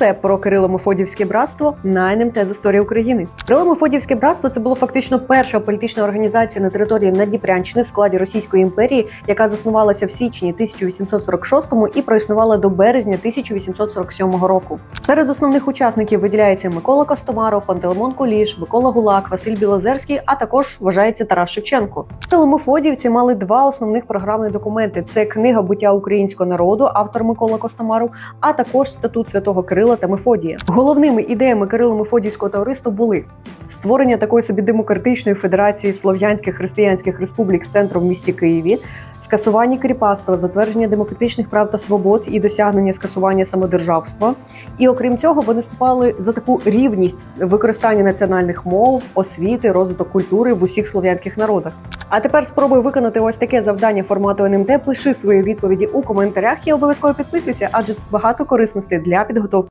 Це про Кирило-Мефодіївське братство на НМТ з історії України. Кирило-Мефодіївське братство це було фактично перша політична організація на території Надніпрянщини в складі Російської імперії, яка заснувалася в січні 1846-му і проіснувала до березня 1847 року. Серед основних учасників виділяється Микола Костомаров, Пантелеймон Куліш, Микола Гулак, Василь Білозерський, а також вважається Тарас Шевченко. Кирило-Мефодіївці мали два основних програмні документи: це книга буття українського народу, автор Микола Костомаров, а також статут святого Кирила та Мефодія. Головними ідеями Кирило-Мефодіївського товариства були створення такої собі демократичної федерації слов'янських християнських республік з центром в місті Києві, скасування кріпацтва, затвердження демократичних прав та свобод і досягнення скасування самодержавства. І окрім цього, вони вступали за таку рівність використання національних мов, освіти, розвиток культури в усіх слов'янських народах. А тепер спробуй виконати ось таке завдання формату НМТ. Пиши свої відповіді у коментарях і обов'язково підписуйся, адже тут багато корисностей для підготовки.